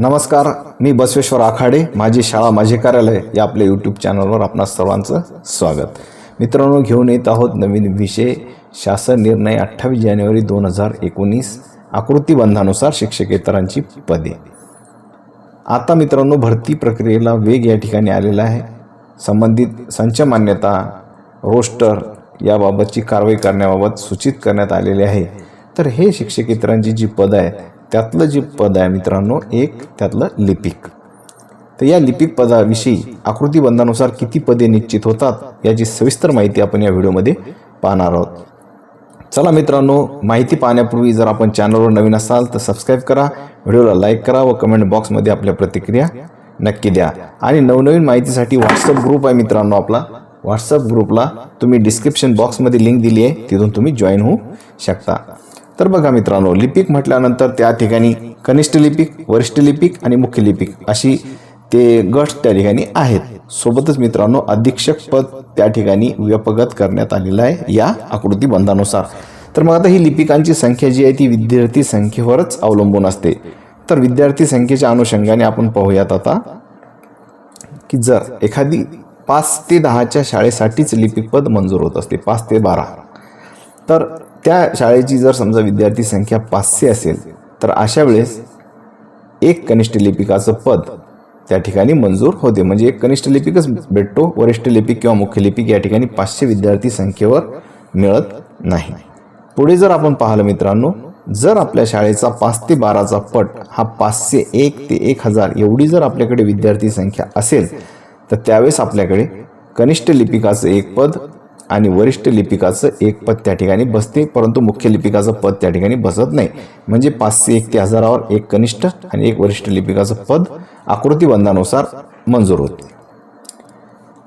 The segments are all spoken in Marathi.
नमस्कार मी बसवेश्वर आखाडे माझी शाळा माझे कार्यालय या आपल्या यूट्यूब चॅनलवर आपणा सर्वांचं स्वागत. मित्रांनो घेऊन येत आहोत नवीन विषय शासन निर्णय अठ्ठावीस जानेवारी दोन हजार एकोणीस आकृतीबंधानुसार शिक्षकेतरांची पदे. आता मित्रांनो भरती प्रक्रियेला वेग या ठिकाणी आलेला आहे. संबंधित संच मान्यता रोस्टर याबाबतची कारवाई करण्याबाबत सूचित करण्यात आलेली आहे. तर हे शिक्षकेतरांची जी पदं आहेत त्यातलं जे पद आहे मित्रांनो एक त्यातलं लिपिक. तर या लिपिक पदाविषयी आकृतीबंधानुसार किती पदे निश्चित होतात याची सविस्तर माहिती आपण या व्हिडिओमध्ये पाहणार आहोत. चला मित्रांनो माहिती पाहण्यापूर्वी जर आपण चॅनलवर नवीन असाल तर सबस्क्राईब करा व्हिडिओला लाईक करा व कमेंट बॉक्समध्ये आपल्या प्रतिक्रिया नक्की द्या. आणि नवनवीन माहितीसाठी व्हॉट्सअप ग्रुप आहे मित्रांनो आपला. व्हॉट्सअप ग्रुपला तुम्ही डिस्क्रिप्शन बॉक्समध्ये लिंक दिली आहे तिथून तुम्ही जॉईन होऊ शकता. तर बघा मित्रांनो लिपिक म्हटल्यानंतर त्या ठिकाणी कनिष्ठ लिपिक वरिष्ठ लिपिक आणि मुख्य लिपिक अशी ते गट त्या ठिकाणी आहेत. सोबतच मित्रांनो अधीक्षक पद त्या ठिकाणी व्यपगत करण्यात आलेलं आहे या आकृतीबंधानुसार तर मग आता ही लिपिकांची संख्या जी आहे ती विद्यार्थी संख्येवरच अवलंबून असते. तर विद्यार्थी संख्येच्या अनुषंगाने आपण पाहूयात आता की जर एखादी पाच ते दहाच्या शाळेसाठीच लिपिक पद मंजूर होत असते पाच ते बारा तर त्या शाळेची जर समजा विद्यार्थी संख्या पाचशे असेल तर अशा वेळेस एक कनिष्ठ लिपिकाचं पद त्या ठिकाणी मंजूर होते. म्हणजे एक कनिष्ठ लिपिकच भेटतो वरिष्ठ लिपिक किंवा मुख्य लिपिक या ठिकाणी पाचशे विद्यार्थी संख्येवर मिळत नाही. पुढे जर आपण पाहिलं मित्रांनो जर आपल्या शाळेचा पाच ते बाराचा पट हा पाचशे एक ते एक हजार एवढी जर आपल्याकडे विद्यार्थी संख्या असेल तर त्यावेळेस आपल्याकडे कनिष्ठ लिपिकाचं एक पद आणि वरिष्ठ लिपिकाचं एक पद त्या ठिकाणी बसते परंतु मुख्य लिपिकाचं पद त्या ठिकाणी बसत नाही. म्हणजे पाचशे एक ते हजारावर एक कनिष्ठ आणि एक वरिष्ठ लिपिकाचं पद आकृतीबंधानुसार मंजूर होते.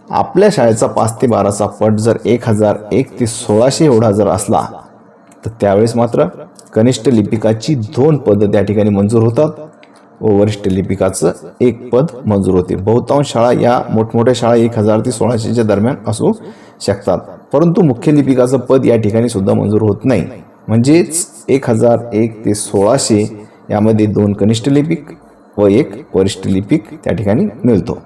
आपल्या शाळेचा पाच ते बाराचा पट जर एक हजार एक ते सोळाशे एवढा जर असला तर त्यावेळेस मात्र कनिष्ठ लिपिकाची दोन पदं त्या ठिकाणी मंजूर होतात. व वरिष्ठ लिपिकाचं एक पद मंजूर होते. बहुतांश शाळा या मोठमोठ्या शाळा एक हजार ते सोळाशेच्या दरम्यान असू शकतात. परंतु मुख्य लिपिकाचं पद या ठिकाणी सुद्धा मंजूर होत नाही. म्हणजेच एक हजार एक ते सोळाशे यामध्ये दोन कनिष्ठ लिपिक व एक वरिष्ठ लिपिक त्या ठिकाणी मिळतो.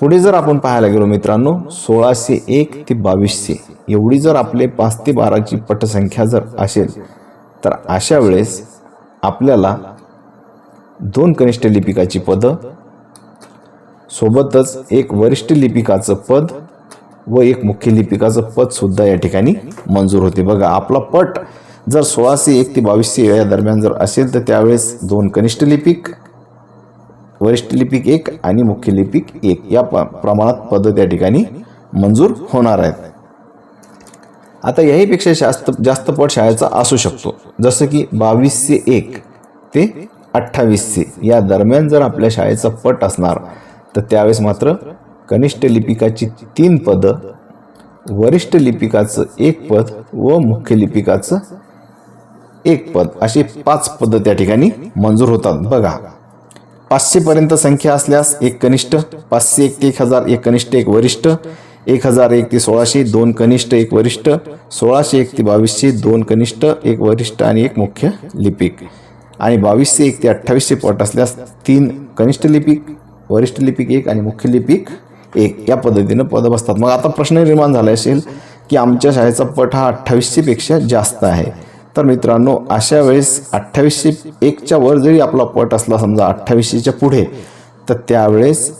पुढे जर आपण पाहायला गेलो मित्रांनो सोळाशे एक ते बावीसशे एवढी जर आपले पाच ते बाराची पटसंख्या जर असेल तर अशा वेळेस आपल्याला दोन कनिष्ठ लिपिकाची पदं सोबतच एक वरिष्ठ लिपिकाचं पद व एक मुख्य लिपिकाचं पदसुद्धा या ठिकाणी मंजूर होते. बघा आपला पट जर सोळाशे एक ते बावीसशे या दरम्यान जर असेल तर त्यावेळेस दोन कनिष्ठ लिपिक वरिष्ठ लिपिक एक आणि मुख्य लिपिक एक या प्रमाणात पदं त्या ठिकाणी मंजूर होणार आहेत. आता याहीपेक्षा जास्त जास्त पट शाळेचा असू शकतो. जसं की बावीसशे एक ते अठ्ठावीसशे. या दरम्यान जर आपल्या शाळेचा पट असणार तर त्यावेळेस मात्र कनिष्ठ लिपिकाची तीन पदं वरिष्ठ लिपिकाचं एक पद व मुख्य लिपिकाचं एक पद अशी पाच पदं त्या ठिकाणी मंजूर होतात. बघा पाचशेपर्यंत संख्या असल्यास एक कनिष्ठ पाचशे एक ते एक हजार एक कनिष्ठ एक वरिष्ठ एक हजार एक ते सोळाशे दोन कनिष्ठ एक वरिष्ठ सोळाशे एक ते बावीसशे दोन कनिष्ठ एक वरिष्ठ आणि एक मुख्य लिपिक. आणि बावीसशे एक ते अठ्ठावीसशे पट असल्यास तीन कनिष्ठ लिपिक वरिष्ठ लिपिक एक आणि मुख्य लिपिक एक. या पद्धतीनं पदं बसतात. मग आता प्रश्न निर्माण झाला असेल की आमच्या शाळेचा पट हा अठ्ठावीसशेपेक्षा जास्त आहे. तर मित्रांनो अशा वेळेस अठ्ठावीसशे एकच्या वर जरी आपला पट असला समजा अठ्ठावीसशेच्या पुढे तर त्यावेळेस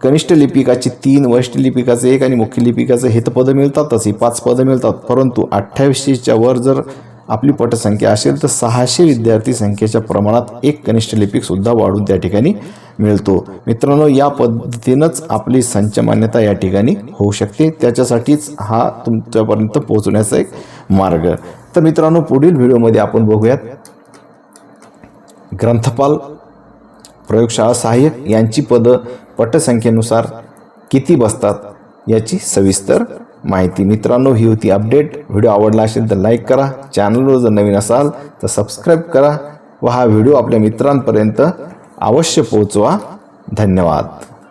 कनिष्ठ लिपिकाची तीन वरिष्ठ लिपिकाचं एक आणि मुख्य लिपिकाचं हे तर पदं मिळतातच ही पाच पदं मिळतात. परंतु अठ्ठावीसशेच्या वर जर आपली पटसंख्या असेल तर सहाशे विद्यार्थी संख्येच्या प्रमाणात एक कनिष्ठ लिपिकसुद्धा वाढून त्या ठिकाणी मिळतो. मित्रांनो या पद्धतीनंच आपली संच मान्यता या ठिकाणी होऊ शकते. त्याच्यासाठीच हा तुमच्यापर्यंत पोहोचण्याचा एक मार्ग. तर मित्रांनो पुढील व्हिडिओमध्ये आपण बघूयात ग्रंथपाल प्रयोगशाळा सहाय्यक यांची पदं पटसंख्येनुसार किती बसतात याची सविस्तर माहिती मित्रांनो ही होती अपडेट. व्हिडिओ आवडला असेल तर लाईक करा. चॅनलवर जर नवीन असाल तर सबस्क्राईब करा व हा व्हिडिओ आपल्या मित्रांपर्यंत अवश्य पोहोचवा. धन्यवाद.